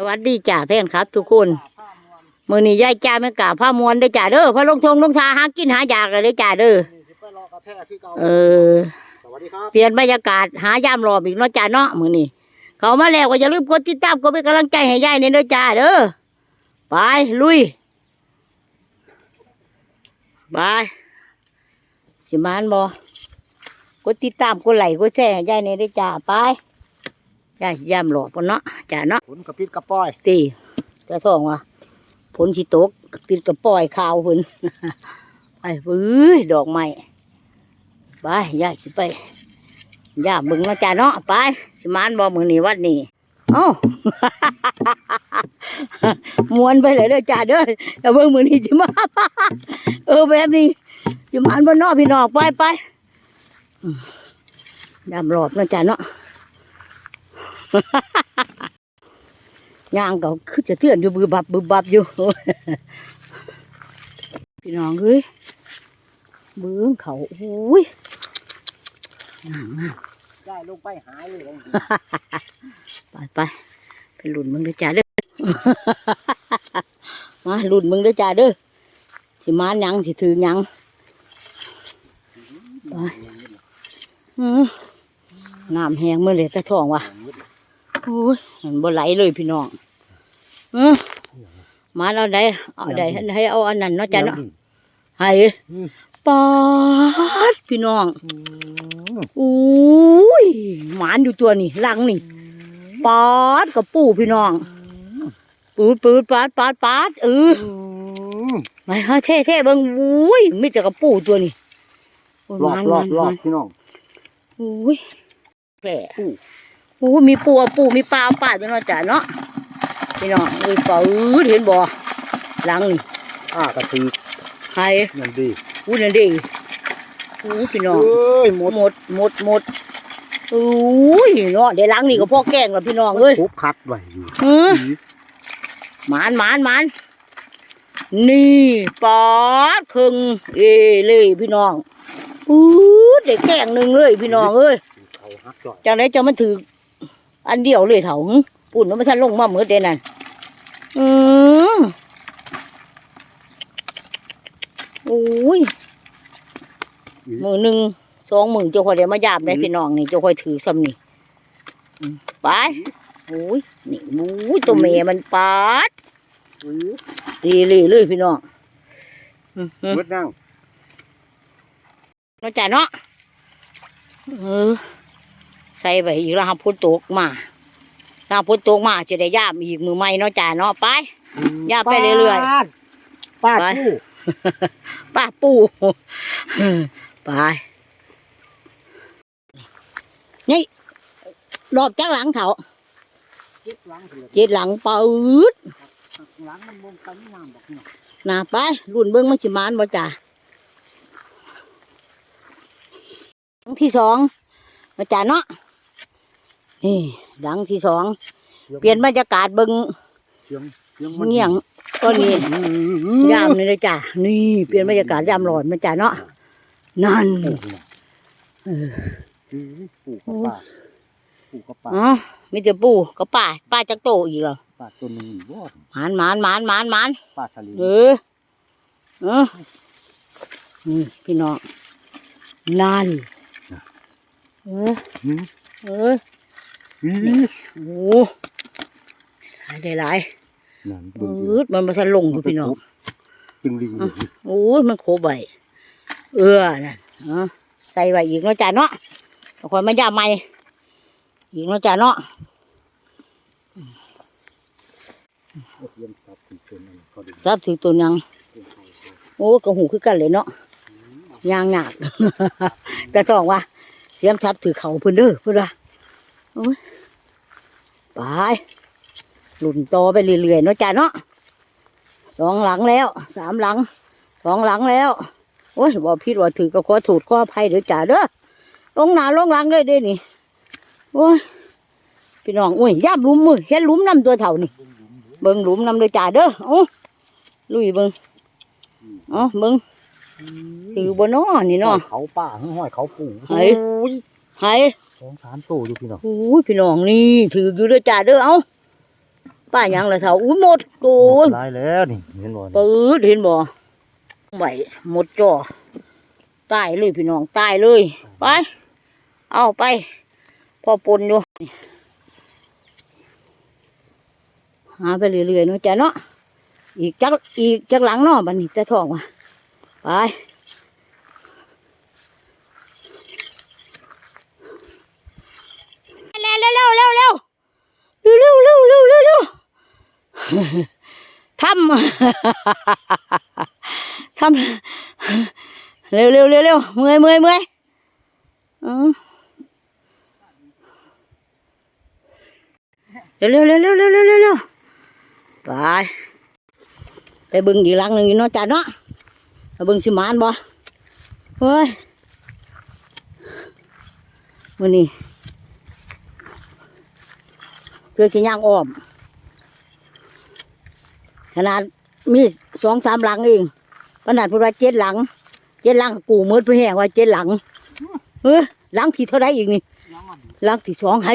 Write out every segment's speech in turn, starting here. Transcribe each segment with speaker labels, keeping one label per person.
Speaker 1: สวัสดีจ่าแฟนครับ ทุกคนมือนี้ยายจ่าไม่กล่าวผ้ามวนเด้อจ่าเด้อพระลงทงลงทาหากินหาอยากเลยเด้อจ่าเด้อ
Speaker 2: นี่สิไปรอกระแทกคือเก่า
Speaker 1: เออ
Speaker 2: สวัสดีครับ
Speaker 1: เปลี่ยนบรรยากาศหายามรอบอีกเนาะจ่าเนาะมือนี้เขามาแล้วก็อย่าลืมกดติดตามกดเป็นกำลังใจให้ยายเนี่ยเด้อจ่าเด้อไปลุยไปสิมานบอกดติดตามกดไลค์กดแชร์ให้ยายเนี่ยเด้อจ่าไป ยายยามรอบกันเนาะจ่าเนาะ
Speaker 2: ผลกระปิดกระป้อย
Speaker 1: ตีจะท่องว่าผลสิตกปิดกระปล่อยข่าวเพิ่นไปเอ้ยดอกไม้ไปย่าสิไปย่าเบิ่งเนาะจ้าเนาะไปสิมานบ่มื้อนี้วัดนี้เอ้ามวนไปเลยเด้อจ้าเด้อแต่เบิ่งมื้อนี้สิมาเออแบบนี้สิมานบ่เนอพี่น้องไปไปอืมยามรอบเนาะจ้าเนาะ ย่างก็คือจะเตือนอยู่บือบับบือบับอยู่ พี่น้องเอ้ยเบื้องเขาโอ้ยงามงาม
Speaker 2: ได้ลงไปหายเลย
Speaker 1: ไปไปไปหลุนมึงเด้อจ้าเด้อมาหลุนมึงเด้อจ้าเด้อสิมาหยังสิถือหยังไปอื้อน้ำแห้งเมื่อเลยตะทองว่ะ โอ้ยมันบ่ไหลเลยพี่น้องเออมาเอาได้เอาได้ให้เอาอันนั้นเนาะจ้ะเนาะให้ปาดพี่น้องโอ้ยหมานอยู่ตัวนี่ลังนี่ปาดกับปูพี่น้องปืดปืดปาดปาดปาดเออไปเฮาเท่เท่ๆเบิ่งโอ้ยมีแต่กับปูตัวนี่โย
Speaker 2: รอบ
Speaker 1: หมาน
Speaker 2: รอบ
Speaker 1: หมาน
Speaker 2: รอบ
Speaker 1: หมาน
Speaker 2: พี่น้อง
Speaker 1: โอ้ยแก่โอ้ยมีปูอะปูมีปลาเอาปลาตัวเนาะจ้ะเนาะพี่น้องเอ้ยปลาอืดเห็นบ่หลังนี่
Speaker 2: อ้ากระตี
Speaker 1: ไห้
Speaker 2: เงินดี
Speaker 1: อู้นั่นดิอู้พี่น้อง
Speaker 2: เอ้ยหมด
Speaker 1: หมดหมดหมดอู้ยเนาะเดี๋ยวหลังนี่ก็พ่อแกล้งแล้วพี่น้องเอ้ย
Speaker 2: คุบคัดไว้อยู่
Speaker 1: หือหมานหมานหมานนี่ปอดครึ่งเอเลยพี่น้องอู้เด็กแกล้งหนึ่งเลยพี่น้องเอ้ย
Speaker 2: เขาฮักจ่อย
Speaker 1: จากไหนจะมันถือ อันเดียวเลยเถาหึปุ่นมันทันลงมาเหมือนเดนนั่นอืมโอ้ยมือหนึ่งสองมือเจ้าคอยเดี๋ยวมายาบได้พี่น้องนี่เจ้าคอยถือซ้ำนี่อืมไปโอ้ยนี่โอ้ยตัวเมียมันปาด
Speaker 2: อื้อ
Speaker 1: ดีเลยเลยพี่น้องอืมอืม
Speaker 2: หมดนั่ง
Speaker 1: เนาะจ้ะเนาะเออ ใส่ไปอีกแล้วครับพ้นตกมาถ้าพ้นตกมาจะได้ย่ามอีกมือใหม่เนาะจ้าเนาะไปย่าไปเรื่อยๆ
Speaker 2: ปาดปาด
Speaker 1: ไป
Speaker 2: ผู้
Speaker 1: ป้าปูไปนี่รอบจากหลังเขา
Speaker 2: เจ็บหลังเลย
Speaker 1: เจ็ดหลังปืด
Speaker 2: หลังมันมองกันน้ำบอกเนี่ย
Speaker 1: นะไปรุ่นเบิ้งมันสิมานบ่จ้าหลังที่สองมาจ้าเนาะ นี่หลังที่สอง เปลี่ยนบรรยากาศเบิ้ง
Speaker 2: เสียงเสียงมัน
Speaker 1: เงียงก็นี่
Speaker 2: อื้อยา
Speaker 1: มนี่เลยจ้ะนี่เปลี่ยนบรรยากาศยามร้อนมาจ้ะเนาะนั่น
Speaker 2: โอ้โหอื้อปู่กับป้าปู่กับป้า
Speaker 1: อ๋อมีแต่ปูกับป้าป้าจักโตอีกเหรอ
Speaker 2: ป้าตัวหนึงวอด
Speaker 1: หมานหมานหมานหมานหมาน
Speaker 2: ป้าสลี
Speaker 1: เออเออนี่พี่น้องนั่นเออ
Speaker 2: อื้อ
Speaker 1: เออ
Speaker 2: อื้อ
Speaker 1: โอ้หลายได้หลาย
Speaker 2: นั่น
Speaker 1: เอ
Speaker 2: เบิ่ง
Speaker 1: อมันมาทันลงอยู่พี่น้อง
Speaker 2: จึงลิงอยู่
Speaker 1: โอ้ยมันโคใบเออนั่นเออใส่ไว้อีกเนาะจ้ะเนาะคอยมายาใหม่อีกเนาะจ้ะเนาะ
Speaker 2: เตรียมตับถึงจนนั่นเขาดึง
Speaker 1: รับถือตัวยัง โอ้กระหูคือกันเลยเนาะยางหยากแต่สองว่าเสียมชับถือเขาเพิ่นเด้อเพิ่นว่าโอ้ย ไปหลุนโตอไปเรื่อยๆเนาะจ้าเนาะสองหลังแล้วสามหลังสองหลังแล้ว โอ้ยบอกพิดว่าถือก็ขอถูดขออภัยเด้อจ้าเด้อลงหนาลงหลังเลยเด้อนี่โอ้ยพี่น้องอุ้ยย่ามหลุมมือเห็นหลุมน้ำตัวเท่านี่เบิ่งหลุมน้ำเลยจ้าเด้อโอ้ลุยเบิ่งเอ๋อเบิ่งถือบ่นอนี่
Speaker 2: ห้อ
Speaker 1: เนาะ
Speaker 2: ยเขาป้าห้อยเขาปู่
Speaker 1: เฮ้ย
Speaker 2: โอ้ย
Speaker 1: ไห้
Speaker 2: สองสามตัวอยู่พี่น้อง
Speaker 1: โอ้ยพี่น้องนี่ถืออยู่เด้อจ้าเด้อเอาป้าหยังละเท่าอุ้ยหมดโอ้ย
Speaker 2: ลายแล้วนี่เห็นบ่นี่
Speaker 1: ปืดเห็นบ่ไหวหมดจ่อตายเลยพี่น้องตายเลยไป เอาไปพอปนอยู่หาไปเรื่อยๆเนาะจ้ะเนาะอีกจักอีกจักหลังเนาะบัดนี้จะท้องว่ะไป ร็วเร็วเร็วเร็วเร็วเร็วเร็วเร็วทำทำเร็วเร็วเร็วเร็วเมื่อยเมื่อยเมื่อยเร็วเร็วเร็วเร็วเร็วเร็วเร็วไปไปบึงอีกลังหนึ่งเนาะจ้าเนาะบึงสิมานบ่เฮ้ยวันนี้ เพื่อสิย่างอ้อม ขนาดมีสองสามหลังเองขนาดพูดว่าเจ็ดหลัง เจ็ดหลังกูมืดเพื่อแห้งว่าเจ็ดหลังเออหลังที่เท่าไรอีกนี่หลังที่สองไห้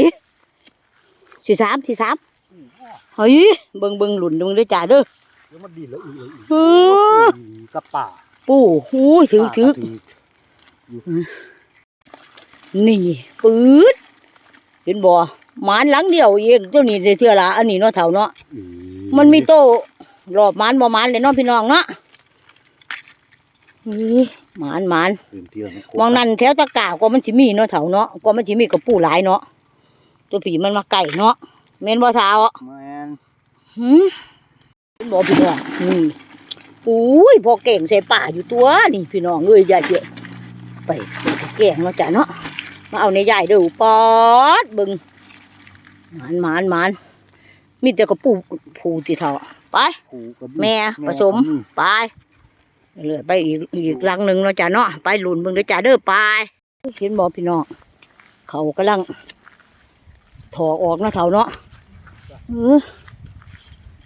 Speaker 1: สี่สามสี่สามเฮ้ยเบิ่งเบิ่งหลุนเบิ่งด้วยจ่าเด้อ
Speaker 2: แล้วมันดีแล้วอีกอีก
Speaker 1: เออ
Speaker 2: อีกกับป่า
Speaker 1: ปู่หูยถือถือ
Speaker 2: ป่าถือ
Speaker 1: นี่ปืดเห็นบ่ หมานหลังเดียวเองเจ้านี่เทื่อละอันนี้เนาะเท่าเนาะ
Speaker 2: อื
Speaker 1: มันมีโตรอบหมานบ่หมานเลยเนาะพี่น้องเนาะนี่หมานหมาน
Speaker 2: เต็มที่แล้วนะ
Speaker 1: มองนั่นแถวตะกร้าก็มันสิมีเนาะเถาเนาะก็มันสิมีกับปูหลายเนาะตัวผีมันมาไก่เนาะเมนบ่เท้าอะ
Speaker 2: แมน
Speaker 1: หืมเป็นบ่พี่น้องนี่อุ้ยพอเก่งใส่ป่าอยู่ตัวนี่พี่น้องเอ้ยยายเจ้ไปไปแกงเนาะจ้ะเนาะมาเอาในยายเด้อปอดเบิ่ง หมานหมานหมานมีแต่กับปูผูติเท่าไป
Speaker 2: ผูกับ
Speaker 1: แม่ผสม
Speaker 2: อื
Speaker 1: ไปเรื่อยไปอีกอีกรังหนึ่งเนาะจ้ะเนาะไปหลุนเบิ่งเด้อจ้าเด้อไปเห็นบ่พี่น้องเขากำลังถอกออกเนาะเท่าเนาะเออ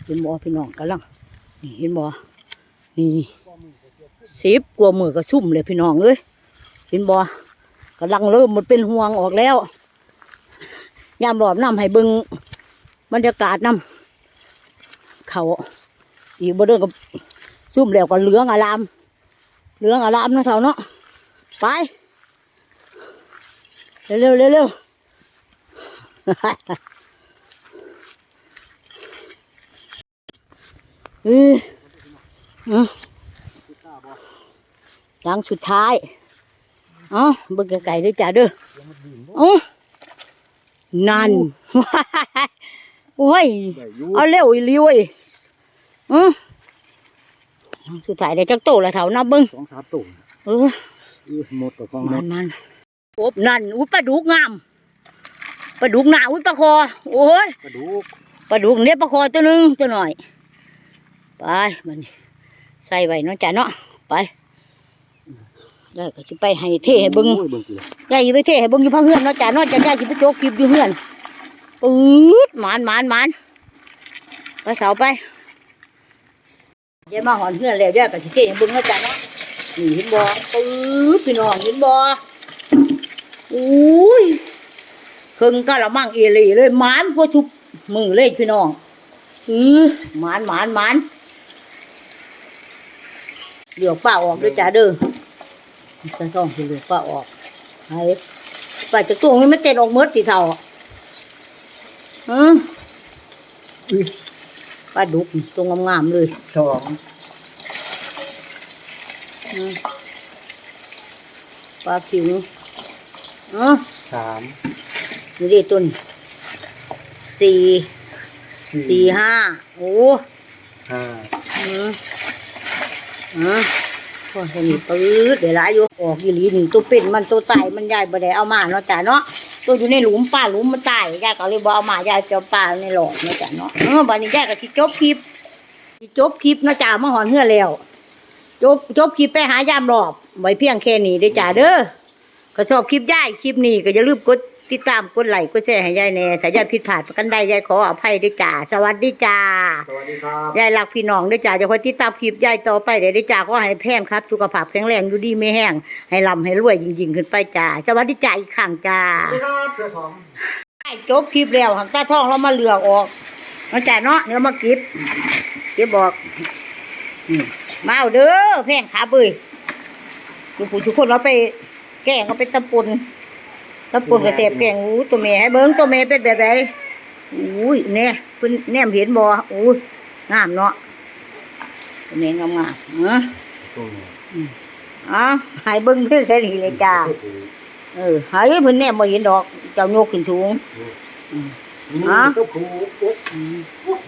Speaker 1: เห็นบ่พี่น้องกำลังนี่เห็นบ่นี่สิบกว่ามือก็ซุ่มเลยพี่น้องเอ้ยเห็นบ่กำลังเริ่มมันเป็นห่วงออกแล้ว ยามรอบน้ำให้เบิงบรรยากาศน้ำเขาอีกบ่เดินกับซุ่มแล้วก็เหลืองอาราม เหลืองอารามนะเท่าเนาะไปเร็วเร็วเร็วเออหลังสุดท้ายอ๋อเบิ่งไก่ด้วยจ้าเด้ออ๋อ นั่นโอ้ย
Speaker 2: ได้อยู่
Speaker 1: เอาเร็วอีหลิวเอ้ยอือสุดท้ายได้จักโตแล้วเท่านับเบิ้ง
Speaker 2: สองสามตัว
Speaker 1: เออ
Speaker 2: เออหมดกับของหม
Speaker 1: มั
Speaker 2: ด
Speaker 1: นมันโอบนั่นอุ้ยปลาดุกงามปลาดุกหนาอุ้ยปลาคอ โอ้ย
Speaker 2: กระดูก
Speaker 1: ปลาดุกเนี่ยปลาคอตัวหนึงตัวหน่อย ไปมันใส่ไว้เนาะจ้ะเนาะไป ได้ก็จะไปให้เทให้เบิ้ง
Speaker 2: โอ้ยเบิ่งสิล่ะ
Speaker 1: ยายอยู่ไปเทให้เบิ้งอยู่พังเฮือนเนาะจ้ะเนาะจ้ะยายจะไปโจกคลิปอยู่เฮือนปื๊ดหมานหมานหมานไปเสาไปเดี๋ยวมาหอนเฮือนแล้วเดี๋ยวก็สิเทให้เบิ่งเนาะจ้ะเนาะนี่เห็นบ่ปื๊ดพี่น้องเห็นบ่อุ้ยเคิงกะละมังเอหลีเลยหมานกว่าชุบมือเลยพี่น้องอือหมานหมานหมานเหลือกป้าออกด้วยจ้ะเด้อ จะต้องสิเหลือกป้าออกไอ้ป้าจะตัวนี้ไม่เต้นออกเมดติเท่าอืออุ๊ยปลาดุกนี่ตัวงามๆเลย
Speaker 2: สอง
Speaker 1: อืมปลาผิวอ๋อ
Speaker 2: สาม
Speaker 1: นี่ดิตุนสี่สี่ห้าโอ้
Speaker 2: ห้า
Speaker 1: อืมอืม พอสนิทปื๊ดเดี๋ยวหลายอยู่ออกยีหลีนี่ตัวเป็นมันตัวตายมันยายบ่ได้เอามาเนาะจ้ะเนาะตัวอยู่ในหลุมป่าหลุมมันตายยายก็เลยบ่เอามายายจะเอาป่าในหลอดเนาะจ้ะเนาะเออบัดนี้ยายก็สิจบคลิปสิจบคลิปเนาะจ้ะมาหอนเฮือแล้วจบจบคลิปไปหายามรอบไว้เพียงแค่นี้เด้อจ้าเด้อก็ชอบคลิปยายคลิปนี้ก็อย่าลืมกด ติดตามกดไลค์กดแชร์ให้ยายแหน่ถ้ายายผิดพลาดประกันใดยายขออภัยด้วยจ้า สวัสดีจ้า
Speaker 2: สวัสดีครับ
Speaker 1: ยายรักพี่น้องด้วยจ้าจะคอยติดตามคลิปยายต่อไปเดี๋ยวได้จ้าก็ให้แพงครับสุขภาพแข็งแรงอยู่ดีไม่แห้ง ให้ร่ำให้รวยยิ่งๆขึ้นไปจ้า สวัสดีจ้าอีกครั้งจ้า
Speaker 2: สวัสดีครับเจ้าสอง
Speaker 1: จบคลิปแล้วหักตาทองเรามาเลือกออกมาจ่าเนาะเดี๋ยวมาเก็บเก็บบอกอืมมาเอาเด้อแพงขาเบยทุกผู้ทุกคนเราไปแกงเขาเป็นตะปุน ตะปุนกระเทียบแกงอู้ตัวเมย์ให้เบิ้งตัวเมย์เป็นแบบไรอุ้ยเนี่ยเพิ่นแนมเห็นบ่อู้ยงามเนาะตัวเมย์งามงามๆเนาะ
Speaker 2: ตัวนี้
Speaker 1: อ๋อให้เบิ้งคือแค่นี้เลยจ้าเออให้เพิ่นแนมบ่เห็นดอก เจ้าโยกขึ้นสูง
Speaker 2: นี่
Speaker 1: อ๋อ
Speaker 2: ตัวผูก